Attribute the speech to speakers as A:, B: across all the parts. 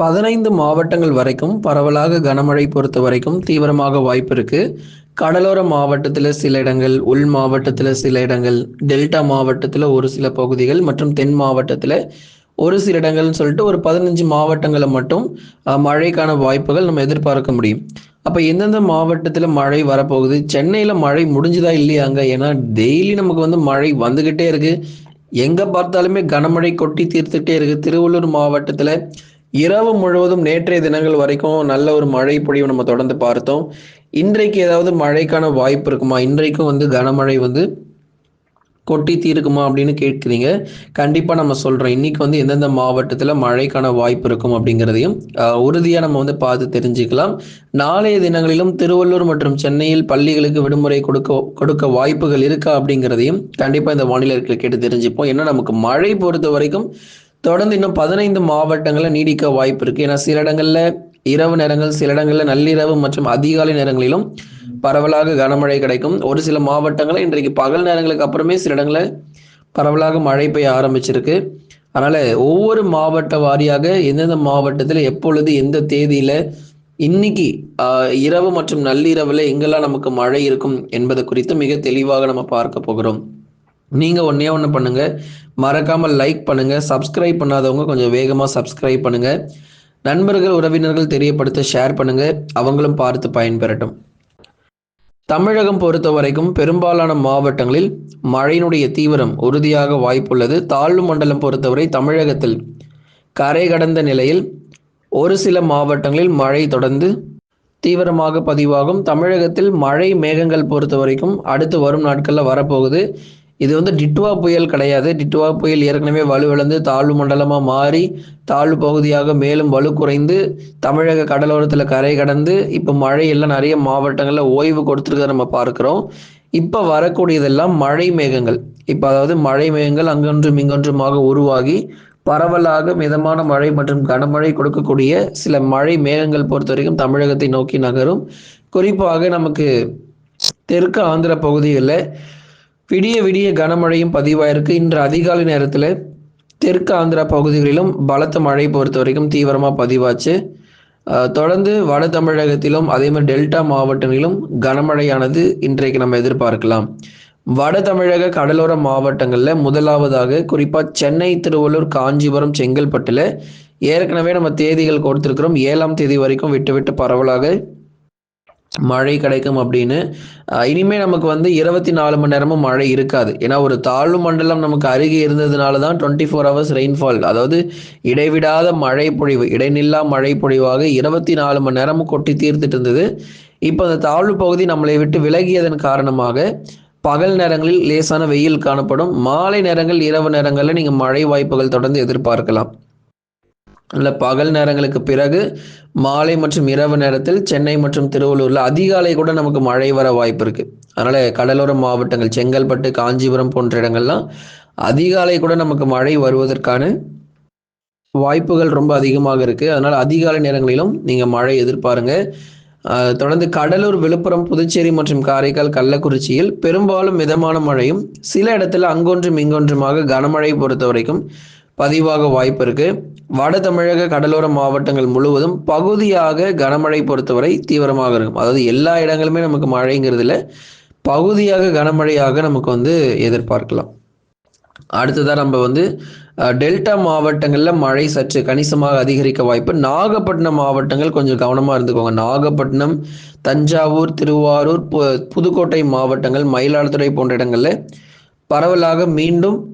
A: பதினைந்து மாவட்டங்கள் வரைக்கும் பரவலாக கனமழை பொறுத்த வரைக்கும் தீவிரமாக வாய்ப்பு இருக்கு. கடலோர மாவட்டத்தில் சில இடங்கள் உள் மாவட்டத்தில் சில இடங்கள் டெல்டா மாவட்டத்தில் ஒரு சில பகுதிகள் மற்றும் தென் மாவட்டத்தில் ஒரு சில இடங்கள்னு சொல்லிட்டு ஒரு பதினஞ்சு மாவட்டங்களை மட்டும் மழைக்கான வாய்ப்புகள் நம்ம எதிர்பார்க்க முடியும். அப்போ எந்தெந்த மாவட்டத்தில் மழை வரப்போகுது சென்னையில் மழை முடிஞ்சுதா இல்லையாங்க? ஏன்னா டெய்லி நமக்கு வந்து மழை வந்துக்கிட்டே இருக்கு. எங்கே பார்த்தாலுமே கனமழை கொட்டி தீர்த்துட்டே இருக்கு. திருவள்ளூர் மாவட்டத்தில் இரவு முழுவதும் நேற்றைய தினங்கள் வரைக்கும் நல்ல ஒரு மழை பொழிவு நம்ம தொடர்ந்து பார்த்தோம். இன்றைக்கு ஏதாவது மழைக்கான வாய்ப்பு இருக்குமா? இன்றைக்கும் வந்து கனமழை வந்து கொட்டி தீருக்குமா அப்படின்னு கேட்குறீங்க. கண்டிப்பாக நம்ம சொல்கிறோம் இன்னைக்கு வந்து எந்தெந்த மாவட்டத்தில் மழைக்கான வாய்ப்பு இருக்கும் அப்படிங்கிறதையும் உறுதியாக நம்ம வந்து பார்த்து தெரிஞ்சுக்கலாம். நாளைய தினங்களிலும் திருவள்ளூர் மற்றும் சென்னையில் பள்ளிகளுக்கு விடுமுறை கொடுக்க கொடுக்க வாய்ப்புகள் இருக்கா அப்படிங்கிறதையும் கண்டிப்பாக இந்த வானிலை கேட்டு தெரிஞ்சுப்போம். ஏன்னா நமக்கு மழை பொறுத்த வரைக்கும் தொடர்ந்து இன்னும் பதினைந்து மாவட்டங்களில் நீடிக்க வாய்ப்பு இருக்கு. ஏன்னா சில இடங்கள்ல இரவு நேரங்கள் சில இடங்கள்ல நள்ளிரவு மற்றும் அதிகாலை நேரங்களிலும் பரவலாக கனமழை கிடைக்கும். ஒரு சில மாவட்டங்களில் இன்றைக்கு பகல் நேரங்களுக்கு அப்புறமே சில இடங்களில் பரவலாக மழை பெய்ய ஆரம்பிச்சிருக்கு. அதனால ஒவ்வொரு மாவட்ட வாரியாக எந்தெந்த மாவட்டத்தில் எப்பொழுது எந்த தேதியில இன்னைக்கு இரவு மற்றும் நள்ளிரவுல எங்கெல்லாம் நமக்கு மழை இருக்கும் என்பது குறித்து மிக தெளிவாக நம்ம பார்க்க போகிறோம். நீங்கள் ஒன்றே ஒன்று பண்ணுங்கள் மறக்காமல் லைக் பண்ணுங்கள் சப்ஸ்கிரைப் பண்ணாதவங்க கொஞ்சம் வேகமாக சப்ஸ்கிரைப் பண்ணுங்கள் நண்பர்கள் உறவினர்கள் தெரியப்படுத்த ஷேர் பண்ணுங்கள் அவங்களும் பார்த்து பயன்பெறட்டும். தமிழகம் பொறுத்த வரைக்கும் பெரும்பாலான மாவட்டங்களில் மழையினுடைய தீவிரம் உறுதியாக வாய்ப்புள்ளது. தாழ்வு மண்டலம் பொறுத்தவரை தமிழகத்தில் கரை கடந்த நிலையில் ஒரு சில மாவட்டங்களில் மழை தொடர்ந்து தீவிரமாக பதிவாகும். தமிழகத்தில் மழை மேகங்கள் பொறுத்த வரைக்கும் அடுத்து வரும் நாட்களில் வரப்போகுது. இது வந்து டிட்வா புயல் கிடையாது. டிட்வா புயல் ஏற்கனவே வலுவிழந்து தாழ்வு மண்டலமாக மாறி தாழ்வு பகுதியாக மேலும் வலு குறைந்து தமிழக கடலோரத்தில் கரை கடந்து இப்போ மழையெல்லாம் நிறைய மாவட்டங்களில் ஓய்வு கொடுத்துருக்கிறத நம்ம பார்க்குறோம். இப்போ வரக்கூடியதெல்லாம் மழை மேகங்கள். இப்போ அதாவது மழை மேகங்கள் அங்கொன்றும் இங்கொன்றுமாக உருவாகி பரவலாக மிதமான மழை மற்றும் கனமழை கொடுக்கக்கூடிய சில மழை மேகங்கள் பொறுத்த வரைக்கும் தமிழகத்தை நோக்கி நகரும். குறிப்பாக நமக்கு தெற்கு ஆந்திர பகுதிகளில் விடிய விடிய கனமழையும் பதிவாயிருக்கு. இன்று அதிகாலை நேரத்தில் தெற்கு ஆந்திரா பகுதிகளிலும் பலத்த மழை பொறுத்த வரைக்கும் தீவிரமாக பதிவாச்சு. தொடர்ந்து வட தமிழகத்திலும் அதே மாதிரி டெல்டா மாவட்டங்களிலும் கனமழையானது இன்றைக்கு நம்ம எதிர்பார்க்கலாம். வட தமிழக கடலோர மாவட்டங்களில் முதலாவதாக குறிப்பாக சென்னை திருவள்ளூர் காஞ்சிபுரம் செங்கல்பட்டில் ஏற்கனவே நம்ம தேதிகள் கொடுத்துருக்கிறோம். ஏழாம் தேதி வரைக்கும் விட்டு விட்டு பரவலாக மழை கிடைக்கும் அப்படின்னு இனிமே நமக்கு வந்து இருபத்தி நாலு மணி நேரமும் மழை இருக்காது. ஏன்னா ஒரு தாழ்வு மண்டலம் நமக்கு அருகே இருந்ததுனால தான் டுவெண்ட்டி ஃபோர் ஹவர்ஸ் ரெயின்ஃபால் அதாவது இடைவிடாத மழை பொழிவு இடைநில்லா மழை பொழிவாக இருபத்தி நாலு மணி நேரமும் கொட்டி தீர்த்துட்டு இருந்தது. இப்போ அந்த தாழ்வு பகுதி நம்மளை விட்டு விலகியதன் காரணமாக பகல் நேரங்களில் லேசான வெயில் காணப்படும். மாலை நேரங்கள் இரவு நேரங்களில் நீங்கள் மழை வாய்ப்புகள் தொடர்ந்து எதிர்பார்க்கலாம். இல்லை பகல் நேரங்களுக்கு பிறகு மாலை மற்றும் இரவு நேரத்தில் சென்னை மற்றும் திருவள்ளூரில் அதிகாலை கூட நமக்கு மழை வர வாய்ப்பு இருக்கு. அதனால கடலோர மாவட்டங்கள் செங்கல்பட்டு காஞ்சிபுரம் போன்ற இடங்கள்லாம் அதிகாலை கூட நமக்கு மழை வருவதற்கான வாய்ப்புகள் ரொம்ப அதிகமாக இருக்கு. அதனால அதிகாலை நேரங்களிலும் நீங்க மழை எதிர்பாருங்க. தொடர்ந்து கடலூர் விழுப்புரம் புதுச்சேரி மற்றும் காரைக்கால் கள்ளக்குறிச்சியில் பெரும்பாலும் மிதமான மழையும் சில இடத்துல அங்கொன்றும் இங்கொன்றுமாக கனமழை பொறுத்த வரைக்கும் பதிவாக வாய்ப்பு இருக்கு. வட தமிழக கடலோர மாவட்டங்கள் முழுவதும் பகுதியாக கனமழை பொறுத்தவரை தீவிரமாக இருக்கும். அதாவது எல்லா இடங்களுமே நமக்கு மழைங்கிறதுல பகுதியாக கனமழையாக நமக்கு வந்து எதிர்பார்க்கலாம். அடுத்ததாக நம்ம வந்து டெல்டா மாவட்டங்களில் மழை சற்று கணிசமாக அதிகரிக்க வாய்ப்பு. நாகப்பட்டினம் மாவட்டங்கள் கொஞ்சம் கவனமாக இருந்துக்கோங்க. நாகப்பட்டினம் தஞ்சாவூர் திருவாரூர் பு- புதுக்கோட்டை மாவட்டங்கள் மயிலாடுதுறை போன்ற இடங்களில் பரவலாக மீண்டும்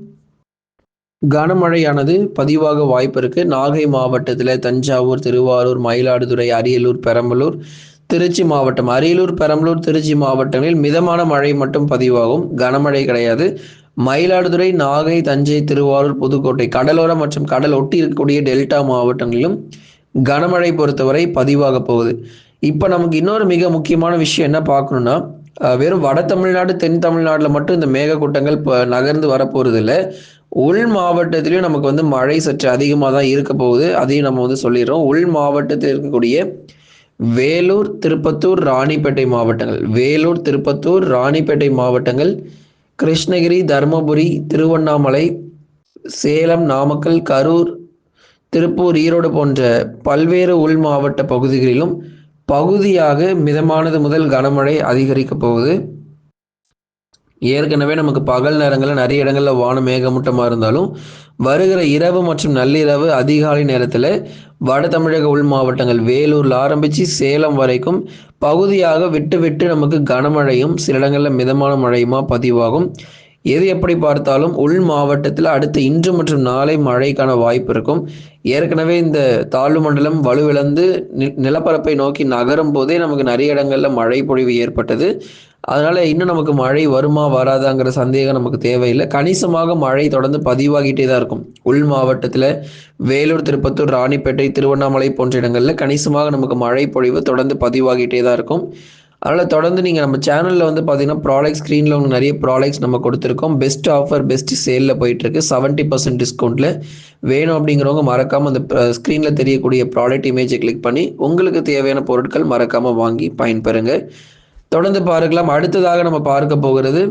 A: கனமழையானது பதிவாக வாய்ப்பு இருக்கு. நாகை மாவட்டத்தில் தஞ்சாவூர் திருவாரூர் மயிலாடுதுறை அரியலூர் பெரம்பலூர் திருச்சி மாவட்டம். அரியலூர் பெரம்பலூர் திருச்சி மாவட்டங்களில் மிதமான மழை மட்டும் பதிவாகும். கனமழை கிடையாது. மயிலாடுதுறை நாகை தஞ்சை திருவாரூர் புதுக்கோட்டை கடலோரம் மற்றும் கடல் ஒட்டி இருக்கக்கூடிய டெல்டா மாவட்டங்களிலும் கனமழை பொறுத்தவரை பதிவாக போகுது. இப்போ நமக்கு இன்னொரு மிக முக்கியமான விஷயம் என்ன பார்க்கணும்னா வெறும் வட தமிழ்நாடு தென் தமிழ்நாட்டில் மட்டும் இந்த மேகக்கூட்டங்கள் இப்போ நகர்ந்து வரப்போறது இல்லை உள் மாவட்டத்திலையும் நமக்கு வந்து மழை சற்று அதிகமாக தான் இருக்க போகுது. அதையும் நம்ம வந்து சொல்லிடுறோம். உள் மாவட்டத்தில் இருக்கக்கூடிய வேலூர் திருப்பத்தூர் ராணிப்பேட்டை மாவட்டங்கள். வேலூர் திருப்பத்தூர் ராணிப்பேட்டை மாவட்டங்கள். கிருஷ்ணகிரி தருமபுரி திருவண்ணாமலை சேலம் நாமக்கல் கரூர் திருப்பூர் ஈரோடு போன்ற பல்வேறு உள் மாவட்ட பகுதிகளிலும் பகுதியாக மிதமானது முதல் கனமழை அதிகரிக்க போகுது. ஏற்கனவே நமக்கு பகல் நேரங்களில் நிறைய இடங்களில் வானம் மேகமூட்டமாக இருந்தாலும் வருகிற இரவு மற்றும் நள்ளிரவு அதிகாலை நேரத்தில் வட தமிழக உள் மாவட்டங்கள் வேலூரில் ஆரம்பித்து சேலம் வரைக்கும் பகுதியாக விட்டு விட்டு நமக்கு கனமழையும் சில இடங்களில் மிதமான மழையுமா பதிவாகும். எது எப்படி பார்த்தாலும் உள் மாவட்டத்தில் அடுத்த இன்று மற்றும் நாளை மழைக்கான வாய்ப்பு இருக்கும். ஏற்கனவே இந்த தாழ்வு மண்டலம் வலுவிழந்து நிலப்பரப்பை நோக்கி நகரும் போதே நமக்கு நிறைய இடங்களில் மழை பொழிவு ஏற்பட்டது. அதனால இன்னும் நமக்கு மழை வருமா வராதாங்கிற சந்தேகம் நமக்கு தேவையில்லை. கணிசமாக மழை தொடர்ந்து பதிவாகிட்டே தான் இருக்கும். உள் மாவட்டத்தில் வேலூர் திருப்பத்தூர் ராணிப்பேட்டை திருவண்ணாமலை போன்ற இடங்களில் கணிசமாக நமக்கு மழை பொழிவு தொடர்ந்து பதிவாகிட்டே தான் இருக்கும். அதனால் தொடர்ந்து நீங்கள் நம்ம சேனலில் வந்து பார்த்தீங்கன்னா ப்ராடக்ட் ஸ்க்ரீனில் உங்களுக்கு நிறைய ப்ராடக்ட்ஸ் நம்ம கொடுத்துருக்கோம். பெஸ்ட் ஆஃபர் பெஸ்ட் சேலில் போயிட்டுருக்கு. செவன்ட்டி பர்சன்ட் டிஸ்கவுண்ட்டில் வேணும் அப்படிங்கிறவங்க மறக்காமல் அந்த ஸ்க்ரீனில் தெரியக்கூடிய ப்ராடக்ட் இமேஜை கிளிக் பண்ணி உங்களுக்கு தேவையான பொருட்கள் மறக்காமல் வாங்கி பயன்பெறுங்க. தொடர்ந்து பார்க்கலாம். அடுத்ததாக நம்ம பார்க்க போகிறது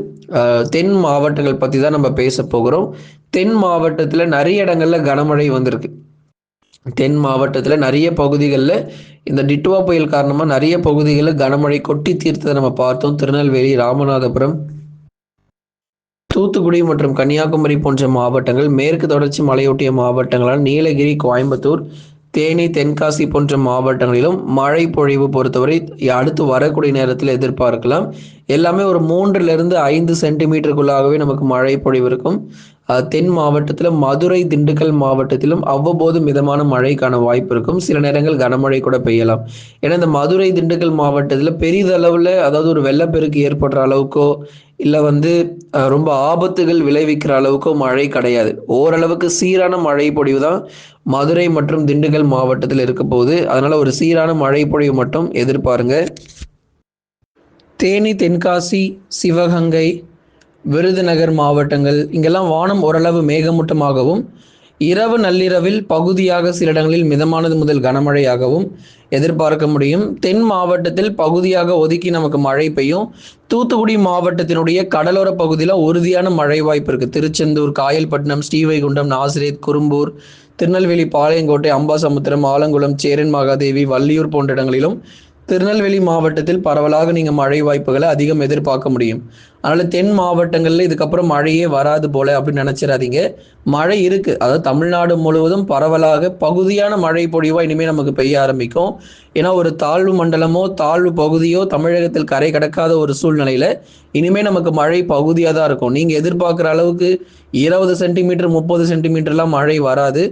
A: தென் மாவட்டங்கள் பற்றி தான் நம்ம பேச போகிறோம். தென் மாவட்டத்தில் நிறைய இடங்களில் கனமழை வந்திருக்கு. தென் மாவட்டத்தில் நிறைய பகுதிகளில் இந்த டிட்டுவா புயல் காரணமாக நிறைய பகுதிகளில் கனமழை கொட்டி தீர்த்ததை நம்ம பார்த்தோம். திருநெல்வேலி ராமநாதபுரம் தூத்துக்குடி மற்றும் கன்னியாகுமரி போன்ற மாவட்டங்கள் மேற்கு தொடர்ச்சி மலையொட்டிய மாவட்டங்களால் நீலகிரி கோயம்புத்தூர் தேனி தென்காசி போன்ற மாவட்டங்களிலும் மழை பொழிவு பொறுத்தவரை அடுத்து வரக்கூடிய நேரத்தில் எதிர்பார்க்கலாம். எல்லாமே ஒரு மூன்றிலிருந்து ஐந்து சென்டிமீட்டருக்குள்ளாகவே நமக்கு மழை பொழிவு இருக்கும். தென் மாவட்டத்தில் மதுரை திண்டுக்கல் மாவட்டத்திலும் அவ்வப்போது மிதமான மழைக்கான வாய்ப்பு இருக்கும். சில நேரங்கள் கனமழை கூட பெய்யலாம். ஏன்னா இந்த மதுரை திண்டுக்கல் மாவட்டத்தில் பெரிதளவில் அதாவது ஒரு வெள்ளப்பெருக்கு ஏற்படுற அளவுக்கோ இல்லை வந்து ரொம்ப ஆபத்துகள் விளைவிக்கிற அளவுக்கோ மழை கிடையாது. ஓரளவுக்கு சீரான மழை பொழிவு தான் மதுரை மற்றும் திண்டுக்கல் மாவட்டத்தில் இருக்க போகுது. அதனால ஒரு சீரான மழை பொழிவு மட்டும் எதிர்பாருங்க. தேனி தென்காசி சிவகங்கை விருதுநகர் மாவட்டங்கள் இங்கெல்லாம் வானம் ஓரளவு மேகமூட்டமாகவும் இரவு நள்ளிரவில் பகுதியாக சில இடங்களில் மிதமானது முதல் கனமழையாகவும் எதிர்பார்க்க முடியும். தென் மாவட்டத்தில் பகுதியாக ஒதுக்கி நமக்கு மழை பெய்யும். தூத்துக்குடி மாவட்டத்தினுடைய கடலோர பகுதியில் உறுதியான மழை வாய்ப்பு இருக்குது திருச்செந்தூர் காயல்பட்டினம் ஸ்ரீவைகுண்டம் நாசிரேத் குறும்பூர் திருநெல்வேலி பாளையங்கோட்டை அம்பாசமுத்திரம் ஆலங்குளம் சேரன் மகாதேவி வள்ளியூர் போன்ற இடங்களிலும் திருநெல்வேலி மாவட்டத்தில் பரவலாக நீங்கள் மழை வாய்ப்புகளை அதிகம் எதிர்பார்க்க முடியும். அதனால் தென் மாவட்டங்களில் இதுக்கப்புறம் மழையே வராது போல அப்படின்னு நினச்சிடாதீங்க. மழை இருக்குது அதாவது தமிழ்நாடு முழுவதும் பரவலாக பகுதியான மழை பொழிவாக இனிமேல் நமக்கு பெய்ய ஆரம்பிக்கும். ஏன்னா ஒரு தாழ்வு மண்டலமோ தாழ்வு பகுதியோ தமிழகத்தில் கரை கடக்காத ஒரு சூழ்நிலையில் இனிமேல் நமக்கு மழை பகுதியாக தான் இருக்கும். நீங்கள் எதிர்பார்க்குற அளவுக்கு இருபது சென்டிமீட்டர் முப்பது சென்டிமீட்டர்லாம் மழை வராது.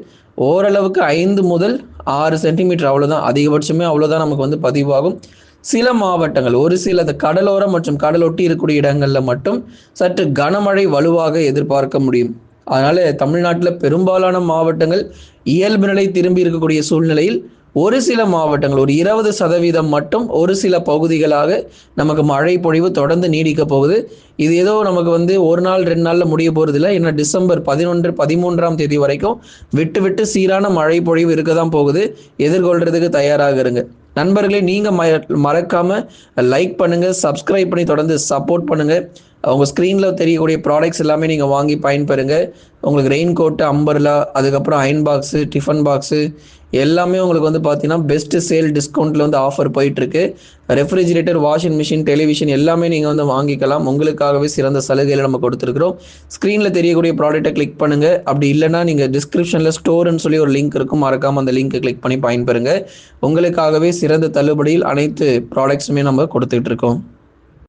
A: ஓரளவுக்கு ஐந்து முதல் ஆறு சென்டிமீட்டர் அவ்வளோதான் அதிகபட்சமே அவ்வளோதான் நமக்கு வந்து பதிவாகும். சில மாவட்டங்கள் ஒரு சில கடலோரம் மற்றும் கடலொட்டி இருக்கக்கூடிய இடங்களில் மட்டும் சற்று கனமழை வலுவாக எதிர்பார்க்க முடியும். அதனால தமிழ்நாட்டில் பெரும்பாலான மாவட்டங்கள் இயல்பு நிலை திரும்பி இருக்கக்கூடிய சூழ்நிலையில் ஒரு சில மாவட்டங்கள் ஒரு இருபது சதவீதம் மட்டும் ஒரு சில பகுதிகளாக நமக்கு மழை பொழிவு தொடர்ந்து நீடிக்க போகுது. இது ஏதோ நமக்கு வந்து ஒரு நாள் ரெண்டு நாளில் முடிய போகிறது இல்லை. ஏன்னா டிசம்பர் பதினொன்று பதிமூன்றாம் தேதி வரைக்கும் விட்டு விட்டு சீரான மழை பொழிவு இருக்க தான் போகுது. எதிர்கொள்றதுக்கு தயாராக இருங்க. நண்பர்களே நீங்கள் ம மறக்காமல் லைக் பண்ணுங்கள் சப்ஸ்கிரைப் பண்ணி தொடர்ந்து சப்போர்ட் பண்ணுங்கள் அவங்க ஸ்க்ரீனில் தெரியக்கூடிய ப்ராடக்ட்ஸ் எல்லாமே நீங்கள் வாங்கி பயன்பெறுங்க. உங்களுக்கு ரெயின் கோட்டு அம்பர்லா அதுக்கப்புறம் அயன் பாக்ஸு டிஃபன் பாக்ஸு எல்லாமே உங்களுக்கு வந்து பார்த்தீங்கன்னா பெஸ்ட் சேல் டிஸ்கவுண்ட்டில் வந்து ஆஃபர் போயிட்டுருக்கு. ரெஃப்ரிஜிரேட்டர் வாஷிங் மிஷின் டெலிவிஷன் எல்லாமே நீங்கள் வந்து வாங்கிக்கலாம். உங்களுக்காகவே சிறந்த சலுகையில் நம்ம கொடுத்துருக்குறோம். ஸ்க்ரீனில் தெரியக்கூடிய ப்ராடக்ட்டை கிளிக் பண்ணுங்கள் அப்படி இல்லைனா நீங்கள் டிஸ்கிரிப்ஷனில் ஸ்டோர்னு சொல்லி ஒரு லிங்க் இருக்கும். மறக்காமல் அந்த லிங்க்கை கிளிக் பண்ணி பயன்பெறுங்க. உங்களுக்காகவே சிறந்த தள்ளுபடியில் அனைத்து ப்ராடக்ட்ஸுமே நம்ம கொடுத்துட்ருக்கோம்